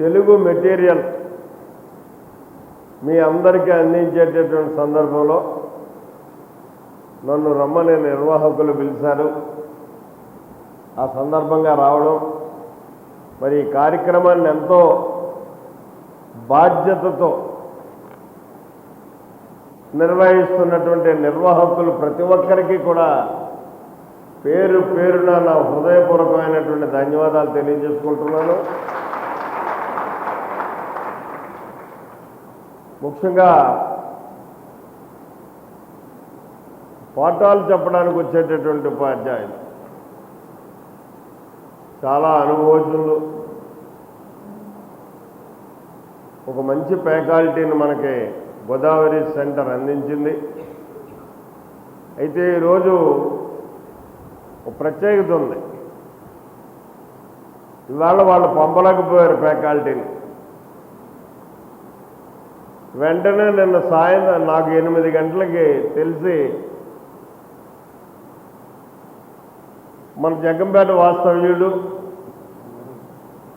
Telugu material మీ అందరికీ అందించేటటువంటి సందర్భంలో నన్ను రమ్మని నిర్వాహకులు పిలిచారు. ఆ సందర్భంగా రావడం మరి ఈ కార్యక్రమాన్ని ఎంతో బాధ్యతతో నిర్వహిస్తున్నటువంటి నిర్వాహకులు ప్రతి ఒక్కరికి కూడా పేరు పేరున నా హృదయపూర్వకమైనటువంటి ధన్యవాదాలు తెలియజేసుకుంటున్నాను. ముఖ్యంగా పాఠాలు చెప్పడానికి వచ్చేటటువంటి ఉపాధ్యాయులు. చాలా అనుభవజ్ఞులు. ఒక మంచి ఫ్యాకల్టీని మనకి గోదావరి సెంటర్ అందించింది. అయితే ఈరోజు ఒక ప్రత్యేకత ఉంది. ఇవాళ వాళ్ళు పంపలేకపోయారు ఫ్యాకల్టీని. వెంటనే నిన్న సాయంత్రం నాకు ఎనిమిది గంటలకి తెలిసి మన జగ్గంపేట వాస్తవ్యుడు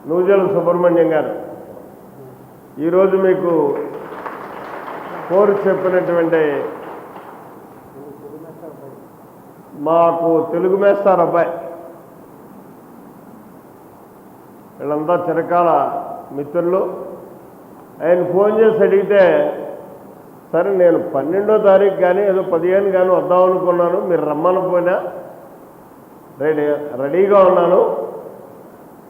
నూజల సుబ్రహ్మణ్యం గారు. ఈరోజు మీకు కోరు చెప్పినటువంటి మాకు తెలుగు మేస్తారు అబ్బాయి. వీళ్ళంతా చిరకాల మిత్రులు. ఆయన ఫోన్ చేసి అడిగితే సరే నేను పన్నెండో తారీఖు కానీ ఏదో పదిహేను కానీ వద్దాం అనుకున్నాను. మీరు రమ్మని పోయినా రెడీ రెడీగా ఉన్నాను.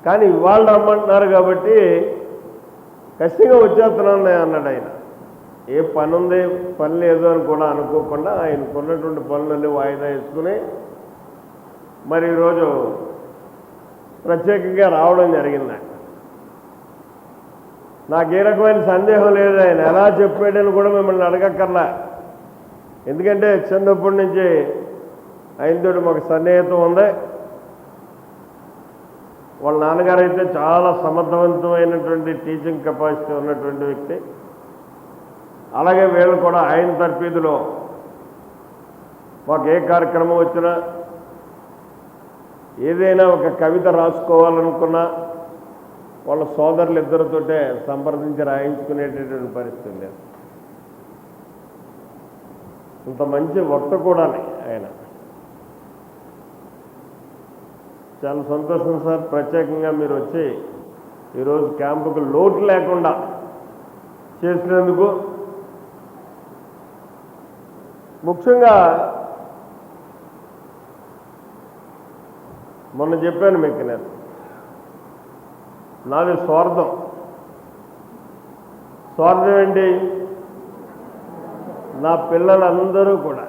కానీ ఇవాళ రమ్మంటున్నారు కాబట్టి ఖచ్చితంగా వచ్చేస్తున్నాను అన్నాడు ఆయన. ఏ పని ఉంది పని లేదు అని కూడా అనుకోకుండా ఆయనకున్నటువంటి పనులన్నీ వాయిదా వేసుకుని మరి ఈరోజు ప్రత్యేకంగా రావడం జరిగింది నాకు ఏ రకమైన సందేహం లేదు ఆయన. ఎలా చెప్పాడని కూడా మిమ్మల్ని అడగక్కర్లా. ఎందుకంటే చిన్నప్పటి నుంచి ఆయనతోటి మాకు సన్నిహితం ఉంది. వాళ్ళ నాన్నగారు అయితే చాలా సమర్థవంతమైనటువంటి టీచింగ్ కెపాసిటీ ఉన్నటువంటి వ్యక్తి. అలాగే వీళ్ళు కూడా ఆయన తర్ఫీదులో మాకు ఏ కార్యక్రమం వచ్చినా ఏదైనా ఒక కవిత రాసుకోవాలనుకున్నా వాళ్ళ సోదరులు ఇద్దరితోటే సంప్రదించి రాయించుకునేటటువంటి పరిస్థితి లేదు ఇంత మంచి వక్త కూడా ఆయన. చాలా సంతోషం సార్. ప్రత్యేకంగా మీరు వచ్చి ఈరోజు క్యాంపుకు లోటు లేకుండా చేసినందుకు ముఖ్యంగా మొన్న చెప్పాను మీకు నేను. నాది స్వార్థం. స్వార్థం ఏంటి? నా పిల్లలందరూ కూడా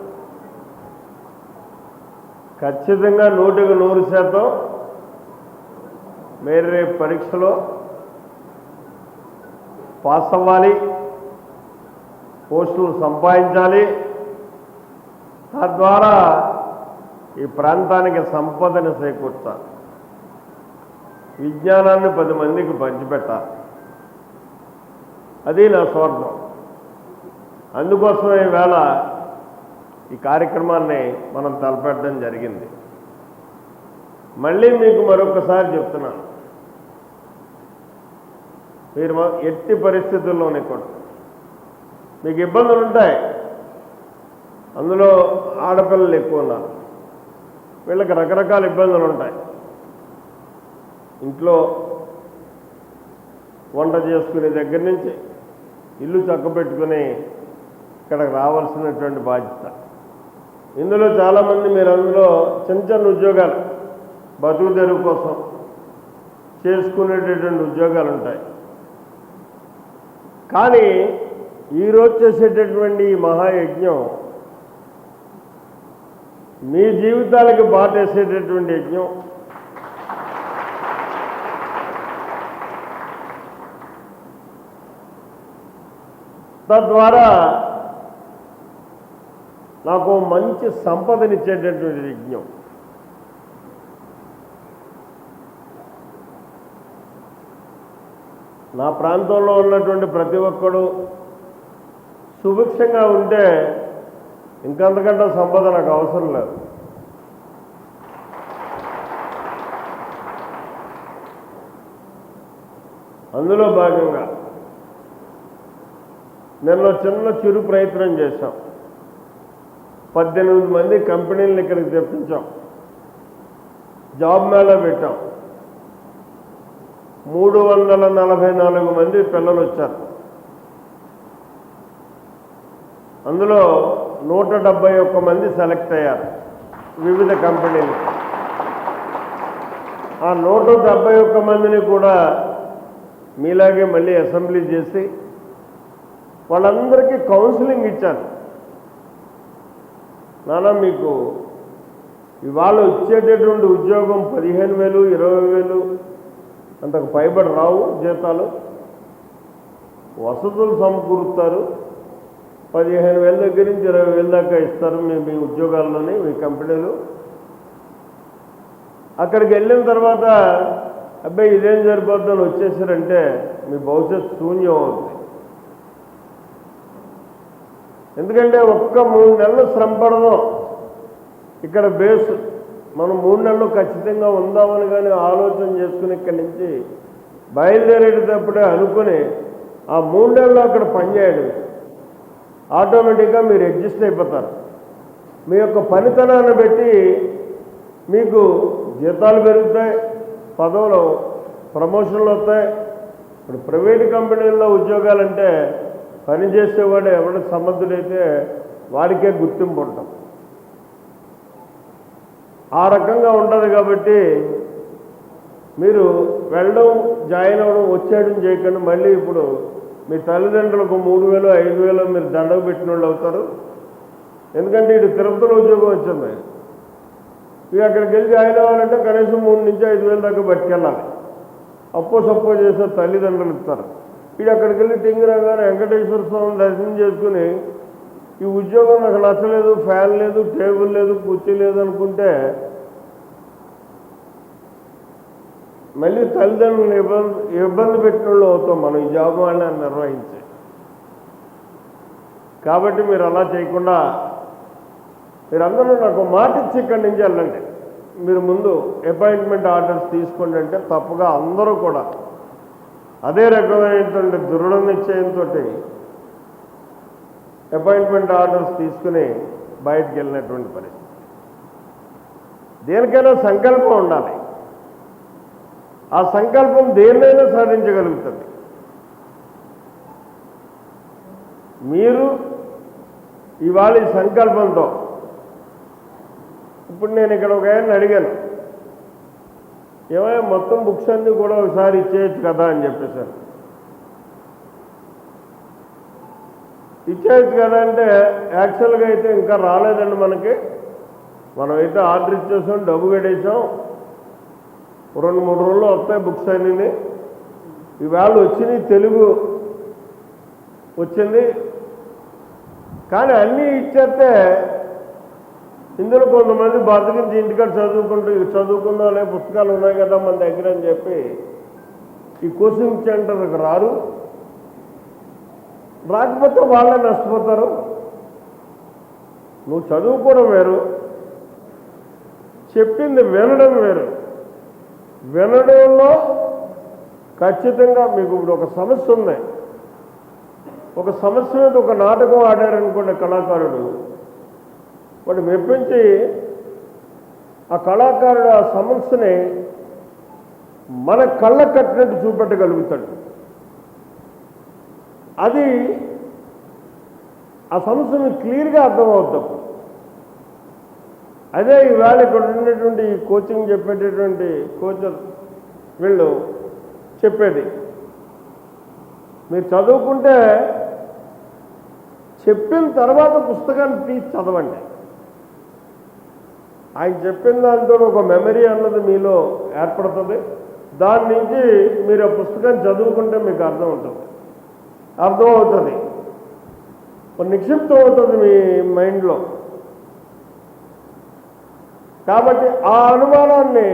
ఖచ్చితంగా నూటికి నూరు శాతం మీరు రేపు పరీక్షలో పాస్ అవ్వాలి పోస్టులు సంపాదించాలి. తద్వారా ఈ ప్రాంతానికి సంపదని చేకూర్చాలి విజ్ఞానాన్ని పది మందికి పంచిపెట్టాలి అది నా స్వార్థం. అందుకోసం ఈవేళ ఈ కార్యక్రమాన్ని మనం తలపెట్టడం జరిగింది. మళ్ళీ మీకు మరొకసారి చెప్తున్నాను. మీరు మా- ఎట్టి పరిస్థితుల్లోనే కూడా మీకు ఇబ్బందులు ఉంటాయి. అందులో ఆడపిల్లలు ఎక్కువ ఉన్నారు. వీళ్ళకి రకరకాల ఇబ్బందులు ఉంటాయి. ఇంట్లో వంట చేసుకునే దగ్గర నుంచి ఇల్లు చక్కబెట్టుకుని ఇక్కడికి రావాల్సినటువంటి బాధ్యత. ఇందులో చాలామంది మీరు అందులో చిన్న చిన్న ఉద్యోగాలు బతుకు తెరువు కోసం చేసుకునేటటువంటి ఉద్యోగాలు ఉంటాయి. కానీ ఈరోజు చేసేటటువంటి ఈ మహాయజ్ఞం మీ జీవితాలకు బాటేసేటటువంటి యజ్ఞం తద్వారా నాకు మంచి సంపదనిచ్చేటటువంటి యజ్ఞం నా ప్రాంతంలో ఉన్నటువంటి ప్రతి ఒక్కడు సుభిక్షంగా ఉంటే ఇంకంతకంటే సంపద నాకు అవసరం లేదు. అందులో భాగంగా నెలలో చిన్న చిరు ప్రయత్నం చేశాం. పద్దెనిమిది మంది కంపెనీలను ఇక్కడికి తెప్పించాం. జాబ్ మేళా పెట్టాం. మూడు వందల నలభై నాలుగు మంది పిల్లలు వచ్చారు. అందులో నూట డెబ్బై ఒక్క మంది సెలెక్ట్ అయ్యారు వివిధ కంపెనీలు. ఆ నూట డెబ్బై ఒక్క మందిని కూడా మీలాగే మళ్ళీ అసెంబ్లీ చేసి వాళ్ళందరికీ కౌన్సిలింగ్ ఇచ్చాను. నానా మీకు ఇవాళ వచ్చేటటువంటి ఉద్యోగం పదిహేను వేలు ఇరవై వేలు అంతకు పైబడి రావు జీతాలు. వసతులు సమకూరుస్తారు. పదిహేను వేల దగ్గర నుంచి ఇరవై వేల దాకా ఇస్తారు మీ మీ ఉద్యోగాల్లోని మీ కంపెనీలు. అక్కడికి వెళ్ళిన తర్వాత అబ్బాయి ఇదేం సరిపోద్దని వచ్చేసారంటే మీ భవిష్యత్తు శూన్యం అవుతుంది ఎందుకంటే ఒక్క మూడు నెలలు శ్రమ పడదాం. ఇక్కడ బేస్ మనం మూడు నెలలు ఖచ్చితంగా ఉందామని కానీ ఆలోచన చేసుకుని ఇక్కడి నుంచి బయలుదేరేటప్పుడే అనుకుని ఆ మూడు నెలలు అక్కడ పనిచేయడం. ఆటోమేటిక్గా మీరు అడ్జస్ట్ అయిపోతారు. మీ యొక్క పనితనాన్ని బట్టి మీకు జీతాలు పెరుగుతాయి పదవులు ప్రమోషన్లు వస్తాయి. ఇప్పుడు ప్రైవేట్ కంపెనీల్లో ఉద్యోగాలంటే పని చేసేవాడు ఎవడ సమర్థుడైతే వారికే గుర్తింపు ఉంటాం. ఆ రకంగా ఉండదు కాబట్టి మీరు వెళ్ళడం జాయిన్ అవ్వడం వచ్చేయడం చేయకుండా. మళ్ళీ ఇప్పుడు మీ తల్లిదండ్రులకు మూడు వేలు ఐదు వేలు మీరు దండకు పెట్టిన వాళ్ళు అవుతారు. ఎందుకంటే ఇటు తిరుపతిలో ఉద్యోగం వచ్చింది. ఇక అక్కడికి వెళ్ళి జాయిన్ అవ్వాలంటే కనీసం మూడు నుంచి ఐదు వేల దాకా పట్టుకెళ్ళాలి. అప్పో సప్పో చేసే తల్లిదండ్రులు ఇస్తారు. వీడు అక్కడికి వెళ్ళి టింగిరాగానే వెంకటేశ్వర స్వామిని దర్శనం చేసుకుని ఈ ఉద్యోగం నాకు నచ్చలేదు ఫ్యాన్ లేదు టేబుల్ లేదు కుర్చీ లేదు అనుకుంటే మళ్ళీ తల్లిదండ్రులను ఇబ్బంది ఇబ్బంది పెట్టిన వాళ్ళు అవుతాం మనం ఈ జాబ్ వాళ్ళని నిర్వహించి. కాబట్టి మీరు అలా చేయకుండా మీరందరూ నాకు మాట ఇచ్చి ఇక్కడి నుంచి వెళ్ళండి. మీరు ముందు అపాయింట్మెంట్ ఆర్డర్స్ తీసుకోండి అంటే తప్పుగా అందరూ కూడా అదే రకమైనటువంటి దృఢ నిశ్చయంతో అపాయింట్మెంట్ ఆర్డర్స్ తీసుకుని బయటకు వెళ్ళినటువంటి పరిస్థితి. దేనికైనా సంకల్పం ఉండాలి. ఆ సంకల్పం దేన్నైనా సాధించగలుగుతుంది. మీరు ఇవాళ ఈ సంకల్పంతో ఇప్పుడు నేను ఇక్కడ ఒక ఆయన అడిగాను. ఏమైనా మొత్తం బుక్స్ అన్నీ కూడా ఒకసారి ఇచ్చేయచ్చు కదా అని చెప్పేశారు ఇచ్చేయచ్చు కదా అంటే యాక్చువల్గా అయితే ఇంకా రాలేదండి మనకి. మనమైతే ఆర్డర్ ఇచ్చేసాం డబ్బు కట్టేసాం. రెండు మూడు రోజుల్లో వస్తాయి బుక్స్ అన్నీ ఇవాళ వచ్చినాయి తెలుగు వచ్చింది. కానీ అన్నీ ఇచ్చేస్తే ఇందులో కొంతమంది బతికించి ఇంటికాడ చదువుకుంటూ ఇవి చదువుకుందాంలే పుస్తకాలు ఉన్నాయి కదా మన దగ్గర అని చెప్పి ఈ కోచింగ్ సెంటర్కి రారు. రాకపోతే వాళ్ళే నష్టపోతారు. నువ్వు చదువుకోవడం వేరు. చెప్పింది వినడం వేరు. వినడంలో ఖచ్చితంగా మీకు ఇప్పుడు ఒక సమస్య ఉంది ఒక సమస్య మీద ఒక నాటకం ఆడారనుకోండి కళాకారుడు. వాడు మెప్పించి ఆ కళాకారుడు ఆ సమస్యని మన కళ్ళ కట్టినట్టు చూపెట్టగలుగుతాడు. అది ఆ సమస్యను క్లియర్గా అర్థమవుతాం అదే ఈవేళ ఇక్కడ ఉండేటువంటి కోచింగ్ చెప్పేటటువంటి కోచర్ వీళ్ళు చెప్పేది. మీరు చదువుకుంటే చెప్పిన తర్వాత పుస్తకాన్ని తీసి చదవండి. ఆయన చెప్పిన దాంతో ఒక మెమరీ అన్నది మీలో ఏర్పడుతుంది. దాని నుంచి మీరు ఆ పుస్తకాన్ని చదువుకుంటే మీకు అర్థం ఉంటుంది అర్థం అవుతుంది. నిక్షిప్తం అవుతుంది మీ మైండ్లో. కాబట్టి ఆ అనుమానాన్ని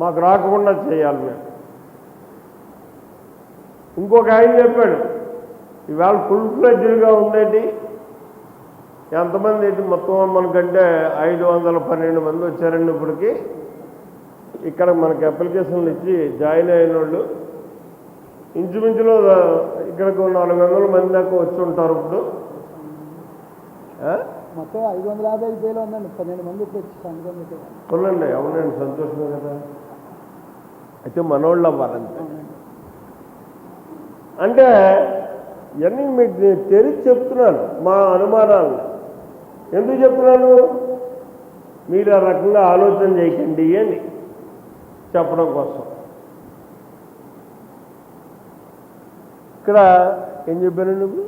మాకు రాకుండా చేయాలి మేము. ఇంకొక ఆయన చెప్పాడు ఇవాళ ఫుల్ ఫ్లెడ్జ్డ్గా ఉండేటి ఎంతమంది ఏంటి మొత్తం మనకంటే ఐదు వందల పన్నెండు మంది వచ్చారండి ఇప్పటికి. ఇక్కడ మనకి అప్లికేషన్లు ఇచ్చి జాయిన్ అయిన వాళ్ళు. ఇంచుమించులో ఇక్కడికి నాలుగు వందల మంది దాకా వచ్చి ఉంటారు ఇప్పుడు? మొత్తం ఐదు వందల యాభై వేలు ఉందండి. పన్నెండు మంది పెట్టారు అవునండి సంతోషమే కదా. అయితే మనోళ్ళు అవ్వాలంతే. అవునండి. అంటే ఇవన్నీ మీకు తెరిచి చెప్తున్నాను మా అనుమానాలను ఎందుకు చెప్తున్నాను? మీరు ఆ రకంగా ఆలోచన చేయకండి అని చెప్పడం కోసం. ఇక్కడ ఏం చెప్పాను నువ్వు?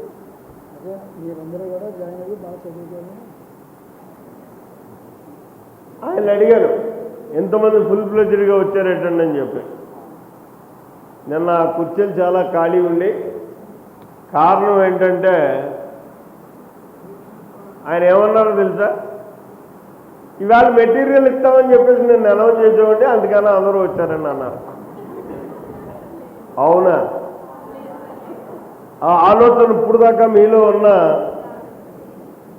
ఆయన అడిగాను ఎంతమంది ఫుల్ ఫ్లెజ్డ్గా వచ్చారేటండి అని చెప్పి. నిన్న కుర్చీలు చాలా ఖాళీ ఉండి కారణం ఏంటంటే ఆయన ఏమన్నారో తెలుసా? ఇవాళ మెటీరియల్ ఇస్తామని చెప్పేసి నేను అనౌన్స్ చేసామంటే అందుకని అందరూ వచ్చారని అన్నారు. అవునా? ఆ ఆలోచన ఇప్పుడు దాకా మీలో ఉన్న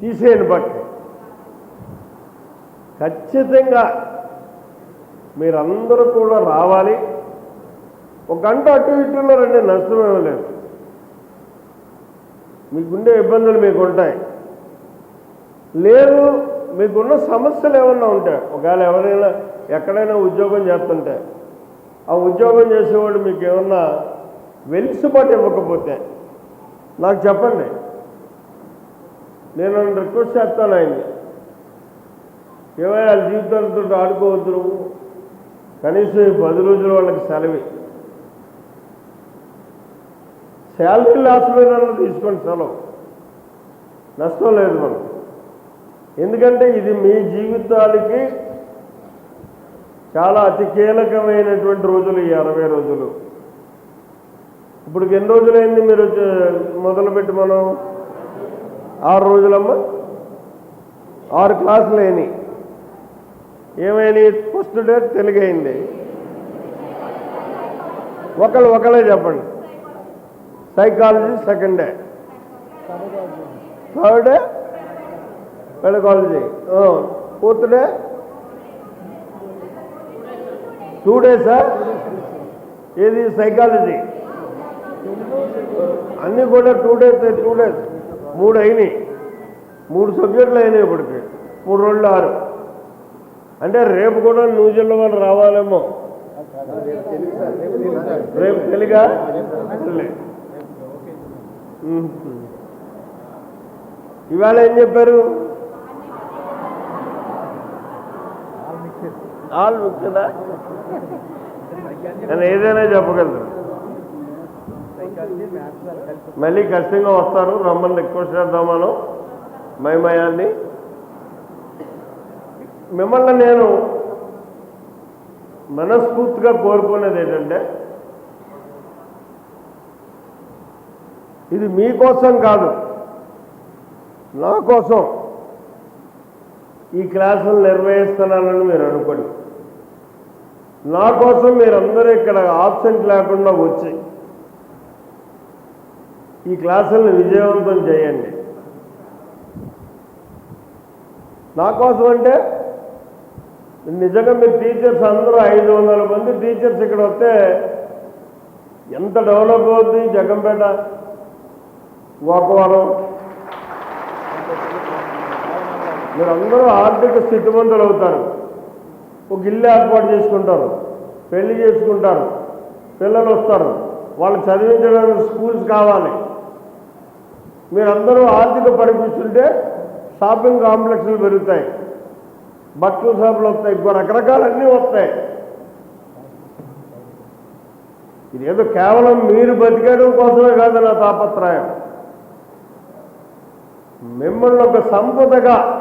తీసేయండి పక్క ఖచ్చితంగా మీరందరూ కూడా రావాలి. ఒక గంట అటు ఇటులో రండి నష్టమేమీ లేదు. మీకుండే ఇబ్బందులు మీకు ఉంటాయి లేదు మీకున్న సమస్యలు ఏమన్నా ఉంటాయి ఒకవేళ ఎవరైనా ఎక్కడైనా ఉద్యోగం చేస్తుంటే ఆ ఉద్యోగం చేసేవాడు మీకు ఏమన్నా వెలుసుబాటు ఇవ్వకపోతే నాకు చెప్పండి. నేను రిక్వెస్ట్ చేస్తాను ఆయన్ని. ఏమైనా జీవితాలతో ఆడుకోవద్దు నువ్వు. కనీసం ఈ పది రోజులు వాళ్ళకి సెలవి శాలరీ లాస్ మీద తీసుకోండి సెలవు. నష్టం లేదు మనకు. ఎందుకంటే ఇది మీ జీవితాలకి చాలా అతి కీలకమైనటువంటి రోజులు ఈ అరవై రోజులు. ఇప్పుడు ఎన్ని రోజులైంది మీరు మొదలుపెట్టి మనం? ఆరు రోజులమ్మా? ఆరు క్లాసులు అయినాయి. ఏమైంది ఫస్ట్ డే తెలుగు అయింది ఒకళ్ళు ఒకళ్ళే చెప్పండి. Psychology second day third day pedagogy fourth day two డేసా ఏది? సైకాలజీ అన్నీ కూడా టూ డేస్ టూ డేస్ మూడు అయినాయి. మూడు సబ్జెక్టులు అయినాయి ఇప్పటికి. మూడు రోజులు ఆరు. అంటే రేపు కూడా న్యూజిల్లా వాళ్ళు రావాలేమో. రేపు తెలుగా ఇవాళ ఏం చెప్పారు? ఆల్ కదా? నేను ఏదైనా చెప్పగలను. మళ్ళీ ఖచ్చితంగా వస్తారు. రమ్మని రిక్వెస్ట్ చేద్దామను మైమయాన్ని మిమ్మల్ని నేను మనస్ఫూర్తిగా కోరుకునేది ఏంటంటే ఇది మీకోసం కాదు నా కోసం ఈ క్లాసులు నిర్వహిస్తున్నానని మీరు అనుకోండి. నా కోసం మీరందరూ ఇక్కడ ఆబ్సెంట్ లేకుండా వచ్చి ఈ క్లాసులను విజయవంతం చేయండి. నా కోసం అంటే నిజంగా మీరు టీచర్స్ అందరూ ఐదు వందల మంది టీచర్స్ ఇక్కడ వస్తే ఎంత డెవలప్ అవుతుంది జగంపేట గోకవరం మీరందరూ ఆర్థిక స్థితిమంతులు అవుతారు ఒక ఇల్లు ఏర్పాటు చేసుకుంటారు. పెళ్ళి చేసుకుంటారు. పిల్లలు వస్తారు. వాళ్ళు చదివించడానికి స్కూల్స్ కావాలి. మీరందరూ ఆర్థిక పరిపిస్తుంటే షాపింగ్ కాంప్లెక్స్లు పెరుగుతాయి. బట్టల షాపులు వస్తాయి. ఇంకో రకరకాలన్నీ వస్తాయి. ఇదేదో కేవలం మీరు బతికేయడం కోసమే కాదు నా తాపత్రయం. మిమ్మల్ని ఒక సంపదగా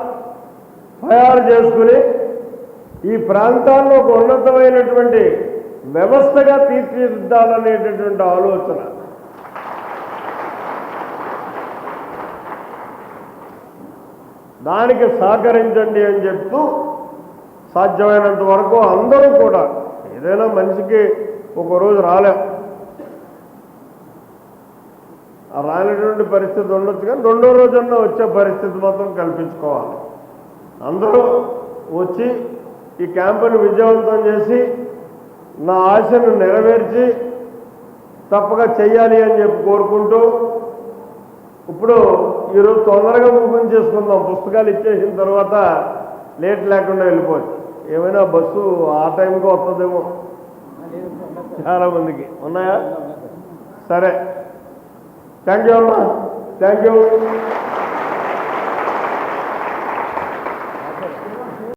తయారు చేసుకుని ఈ ప్రాంతాల్లో ఒక ఉన్నతమైనటువంటి వ్యవస్థగా తీర్చిదిద్దాలనేటటువంటి ఆలోచన. దానికి సహకరించండి అని చెప్తూ సాధ్యమైనంత వరకు అందరూ కూడా ఏదైనా మనిషికి ఒక రోజు రానటువంటి పరిస్థితి ఉండొచ్చు కానీ రెండో రోజున్న వచ్చే పరిస్థితి మాత్రం కల్పించుకోవాలి. అందరూ వచ్చి ఈ క్యాంపును విజయవంతం చేసి నా ఆశను నెరవేర్చి తప్పక చెయ్యాలి అని చెప్పి కోరుకుంటూ ఇప్పుడు ఈరోజు తొందరగా ముగింపు చేసుకుందాం. పుస్తకాలు ఇచ్చేసిన తర్వాత లేట్ లేకుండా వెళ్ళిపోవచ్చు. ఏమైనా బస్సు ఆ టైంకి వస్తుందేమో. చాలా మందికి. ఉన్నాయా? సరే. థ్యాంక్ యూ అమ్మా. Thank you.